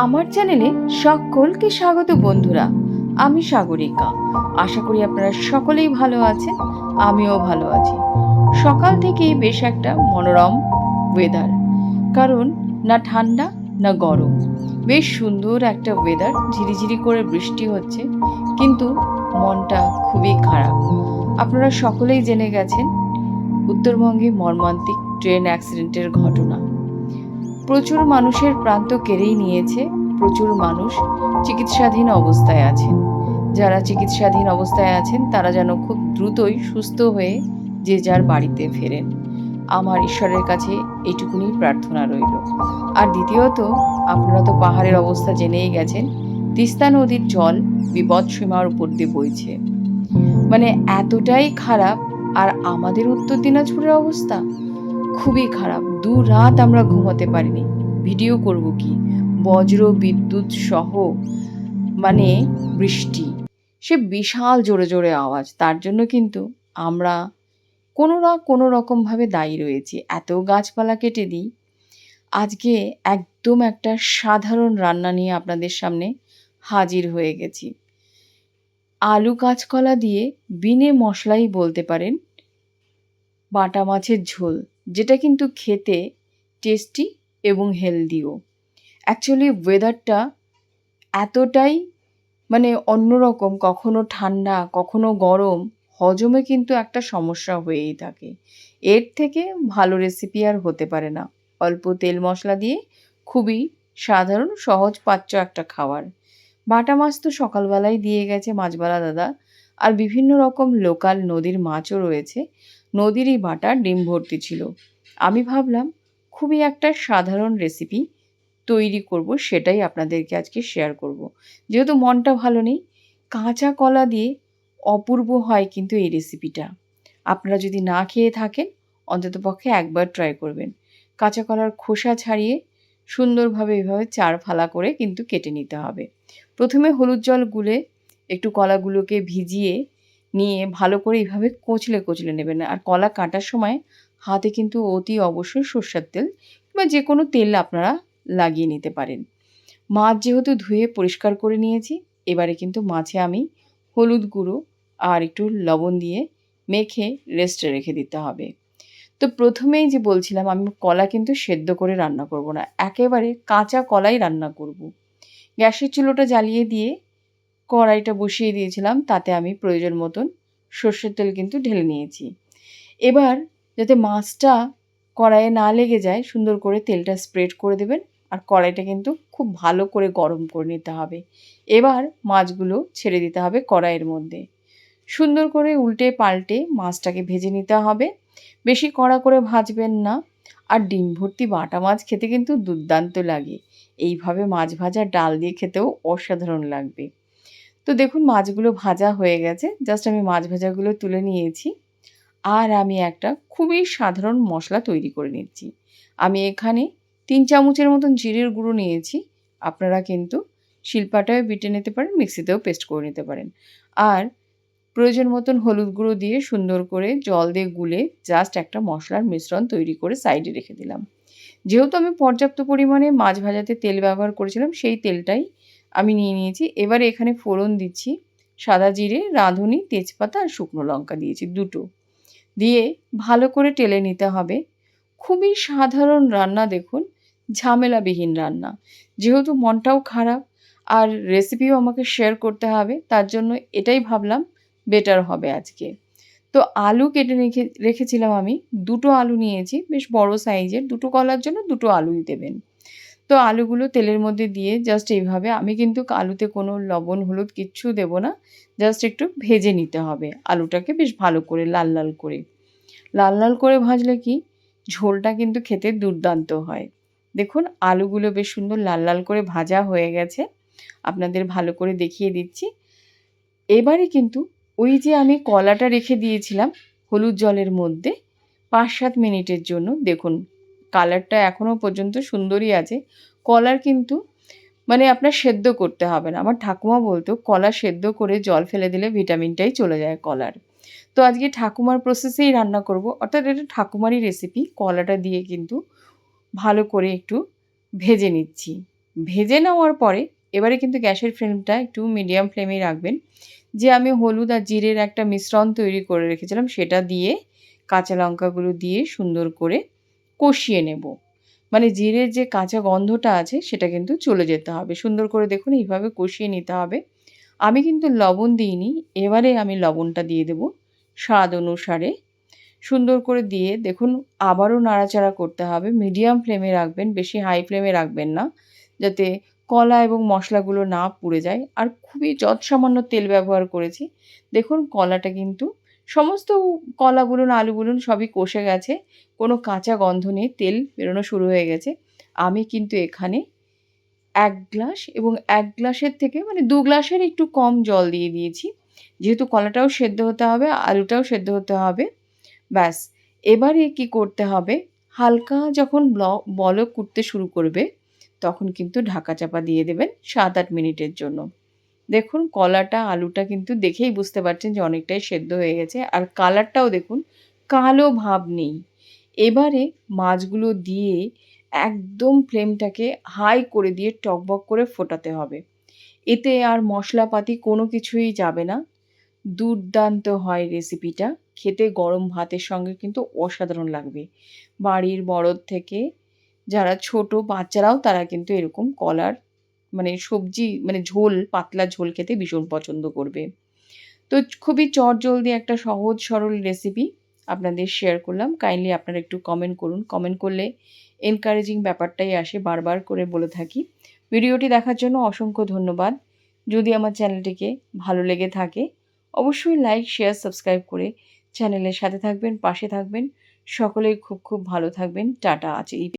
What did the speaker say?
আমার চ্যানেলে সকলকে স্বাগত বন্ধুরা। আমি সাগরিকা। আশা করি আপনারা সকলেই ভালো আছেন, আমিও ভালো আছি। সকাল থেকেই বেশ একটা মনোরম ওয়েদার কারণ না ঠান্ডা, না গরম। বেশ সুন্দর একটা ওয়েদার ঝিরিঝিরি করে বৃষ্টি হচ্ছে, কিন্তু মনটা খুবই খারাপ। আপনারা সকলেই জেনে গেছেন উত্তরবঙ্গে মর্মান্তিক ট্রেন অ্যাক্সিডেন্টের ঘটনা। প্রচুর মানুষের প্রান্ত কেড়েই নিয়েছে, প্রচুর মানুষ চিকিৎসাধীন অবস্থায় আছেন। যারা চিকিৎসাধীন অবস্থায় আছেন, তারা যেন খুব দ্রুতই সুস্থ হয়ে যে যার বাড়িতে ফেরেন। আমার ঈশ্বরের কাছে এইটুকুনি প্রার্থনা রইল। আর দ্বিতীয়ত, আপনারা তো পাহাড়ের অবস্থা জেনেই গেছেন, তিস্তা নদীর জল বিপদ সীমার উপর দিয়ে বইছে। মানে এতটাই খারাপ, আর আমাদের উত্তর দিনাজপুরের অবস্থা? খুবই খারাপ। দু রাত আমরা ঘুমাতে পারিনি। ভিডিও করব কি? বজ্র, বিদ্যুৎ সহ মানে বৃষ্টি। সে বিশাল জোরে জোরে আওয়াজ। তার জন্য কিন্তু আমরা কোনো না কোনো রকমভাবে দায়ী রয়েছি। এত গাছপালা কেটে দিই। আজকে একদম একটা সাধারণ রান্না নিয়ে আপনাদের সামনে হাজির হয়ে গেছি। আলু কাঁচকলা দিয়ে বিনে মশলাই বলতে পারেন বাটা মাছের ঝোল, যেটা কিন্তু খেতে টেস্টি এবং হেলদিও অ্যাকচুয়ালি ওয়েদারটা এতটাই মানে অন্যরকম, কখনো ঠান্ডা, কখনো গরম, হজমে কিন্তু একটা সমস্যা হয়েই থাকে। এর থেকে ভালো রেসিপি আর হতে পারে না। অল্প তেল মশলা দিয়ে খুবই সাধারণ, সহজ পাচ্য একটা খাবার। বাটা মাছ তো সকালবেলায় দিয়ে গেছে মাছবালা দাদা। আর বিভিন্ন রকম লোকাল নদীর মাছও রয়েছে। নদীরই বাটা ডিম ভর্তি ছিল। আমি ভাবলাম, খুবই একটা সাধারণ রেসিপি তৈরি করব, সেটাই আপনাদেরকে আজকে শেয়ার করব। যেহেতু মনটা ভালো নেই, কাঁচা কলা দিয়ে অপূর্ব হয় কিন্তু এই রেসিপিটা আপনারা যদি না খেয়ে থাকেন অন্ততপক্ষে একবার ট্রাই করবেন। কাঁচা কলার খোসা ছাড়িয়ে সুন্দরভাবে এভাবে চার ফালা করে কিন্তু কেটে নিতে হবে। প্রথমে হলুদ জল গুলে একটু কলাগুলোকে ভিজিয়ে নিয়ে ভালো করে এইভাবে কোচলে কোচলে নেবেন। আর কলা কাটার সময় হাতে কিন্তু অতি অবশ্যই সর্ষের তেল কিংবা যে কোনো তেল আপনারা লাগিয়ে নিতে পারেন। মাছ যেহেতু ধুয়ে পরিষ্কার করে নিয়েছি, এবারে কিন্তু মাছে আমি হলুদ গুঁড়ো আর একটু লবণ দিয়ে মেখে রেস্টে রেখে দিতে হবে। তো প্রথমেই যে বলছিলাম, আমি কলা কিন্তু সেদ্ধ করে রান্না করব না, একেবারে কাঁচা কলাই রান্না করব। গ্যাসের চুলোটা জ্বালিয়ে দিয়ে কড়াইটা বসিয়ে দিয়েছিলাম, তাতে আমি প্রয়োজন মতন সর্ষের তেল কিন্তু ঢেলে নিয়েছি। এবার যাতে মাছটা কড়াইয়ে না লেগে যায়, সুন্দর করে তেলটা স্প্রেড করে দেবেন আর কড়াইটা কিন্তু খুব ভালো করে গরম করে নিতে হবে। এবার মাছগুলো ছেড়ে দিতে হবে কড়াইয়ের মধ্যে। সুন্দর করে উল্টে পাল্টে মাছটাকে ভেজে নিতে হবে। বেশি কড়া করে ভাজবেন না। আর ডিম ভর্তি বাটা মাছ খেতে কিন্তু দুর্দান্ত লাগে। এইভাবে মাছ ভাজা, ডাল দিয়ে খেতেও অসাধারণ লাগবে। তো দেখুন মাছগুলো ভাজা হয়ে গেছে। জাস্ট আমি মাছ ভাজাগুলো তুলে নিয়েছি। আর আমি একটা খুবই সাধারণ মশলা তৈরি করে নিচ্ছি। আমি এখানে তিন চামচের মতন জিরের গুঁড়ো নিয়েছি। আপনারা কিন্তু শিল্পাটায় বেটে নিতে পারেন, মিক্সিতেও পেস্ট করে নিতে পারেন। আর প্রয়োজন মতন হলুদ গুঁড়ো দিয়ে সুন্দর করে জল দিয়ে গুলে জাস্ট একটা মশলার মিশ্রণ তৈরি করে সাইডে রেখে দিলাম। যেহেতু আমি পর্যাপ্ত পরিমাণে মাছ ভাজাতে তেল ব্যবহার করেছিলাম, সেই তেলটাই আমি নিয়ে নিয়েছি। এবারে এখানে ফোড়ন দিচ্ছি। সাদা জিরে, রাঁধুনি, তেজপাতা আর শুকনো লঙ্কা দিয়েছি, দুটো। দিয়ে ভালো করে টেলে নিতে হবে। খুবই সাধারণ রান্না দেখুন, ঝামেলাবিহীন রান্না। যেহেতু মনটাও খারাপ আর রেসিপিও আমাকে শেয়ার করতে হবে, তার জন্য এটাই ভাবলাম বেটার হবে আজকে। তো আলু কেটে রেখে, রেখেছিলাম আমি, দুটো আলু নিয়েছি, বেশ বড় সাইজের দুটো কলার জন্য দুটো আলুই দেবেন। তো আলুগুলো তেলের মধ্যে দিয়ে জাস্ট এইভাবে। আমি কিন্তু আলুতে কোনো লবণ, হলুদ কিচ্ছু দেব না। জাস্ট একটু ভেজে নিতে হবে। আলুটাকে বেশ ভালো করে লাল লাল করে। লাল লাল করে ভাজলে কি? ঝোলটা কিন্তু খেতে দুর্দান্ত হয়। দেখুন, আলুগুলো বেশ সুন্দর লাল লাল করে ভাজা হয়ে গেছে। আপনাদের ভালো করে দেখিয়ে দিচ্ছি। এবারে কিন্তু ওই যে আমি কলাটা রেখে দিয়েছিলাম হলুদ জলের মধ্যে, পাঁচ সাত মিনিটের জন্য দেখুন কালারটা এখনও পর্যন্ত সুন্দরই আছে। কলার কিন্তু মানে আপনার সেদ্ধ করতে হবে না। আমার ঠাকুমা বলতো কলা সেদ্ধ করে জল ফেলে দিলে ভিটামিনটাই চলে যায় কলার। তো আজকে ঠাকুমার প্রসেসেই রান্না করব। অর্থাৎ এটা ঠাকুমারই রেসিপি কলাটা দিয়ে কিন্তু ভালো করে একটু ভেজে নিচ্ছি। ভেজে নেওয়ার পরে এবারে কিন্তু গ্যাসের ফ্লেমটা একটু মিডিয়াম ফ্লেমেই রাখবেন। যে আমি হলুদ আর জিরের একটা মিশ্রণ তৈরি করে রেখেছিলাম, সেটা দিয়ে কাঁচা লঙ্কাগুলো দিয়ে সুন্দর করে কষিয়ে নেব। মানে জিরের যে কাঁচা গন্ধটা আছে, সেটা কিন্তু চলে যেতে হবে। সুন্দর করে দেখুন, এইভাবে কষিয়ে নিতে হবে। আমি কিন্তু লবণ দিইনি। এবারে আমি লবণটা দিয়ে দেব স্বাদ অনুসারে। সুন্দর করে দিয়ে দেখুন, আবারও নাড়াচাড়া করতে হবে। মিডিয়াম ফ্লেমে রাখবেন, বেশি হাই ফ্লেমে রাখবেন না। যাতে কলা এবং মশলাগুলো না পুড়ে যায়। আর খুবই যৎসামান্য তেল ব্যবহার করেছি। দেখুন, কলাটা কিন্তু সমস্ত কলা বলুন, আলু বলুন, সবই কষে গেছে। কোনো কাঁচা গন্ধ নেই, তেল বেরোনো শুরু হয়ে গেছে। আমি কিন্তু এখানে এক গ্লাস এবং এক গ্লাসের থেকে মানে দু গ্লাসের একটু কম জল দিয়ে দিয়েছি। যেহেতু কলাটাও সেদ্ধ হতে হবে, আলুটাও সেদ্ধ হতে হবে, ব্যাস। এবারে কি করতে হবে? হালকা যখন ব্ল বলক উঠতে শুরু করবে, তখন কিন্তু ঢাকা চাপা দিয়ে দেবেন সাত আট মিনিটের জন্য। দেখুন কলাটা, আলুটা কিন্তু দেখেই বুঝতে পারছেন যে অনেকটাই সেদ্ধ হয়ে গেছে। আর কালারটাও দেখুন কালো ভাব নেই। এবারে মাছগুলো দিয়ে একদম ফ্লেমটাকে হাই করে দিয়ে টকবক করে ফোটাতে হবে। এতে আর মশলাপাতি কোনো কিছুই যাবে না। দুর্দান্ত হয় রেসিপিটা। খেতে গরম ভাতের সঙ্গে কিন্তু অসাধারণ লাগবে। বাড়ির বড়োর থেকে যারা ছোট বাচ্চারাও তারা কিন্তু এরকম কলার মানে সবজি মানে ঝোল, পাতলা ঝোল খেতে ভীষণ পছন্দ করবে। তো খুবই চটজলদি একটা সহজ, সরল রেসিপি আপনাদের শেয়ার করলাম। কাইন্ডলি আপনারা একটু কমেন্ট করুন। কমেন্ট করলে এনকারেজিং ব্যাপারটাই আসে, বারবার করে বলে থাকি। ভিডিওটি দেখার জন্য অসংখ্য ধন্যবাদ। যদি আমার চ্যানেলটিকে ভালো লেগে থাকে, অবশ্যই লাইক শেয়ার সাবস্ক্রাইব করে চ্যানেলের সাথে থাকবেন, পাশে থাকবেন। সকলেই খুব খুব ভালো থাকবেন। টাটা আছে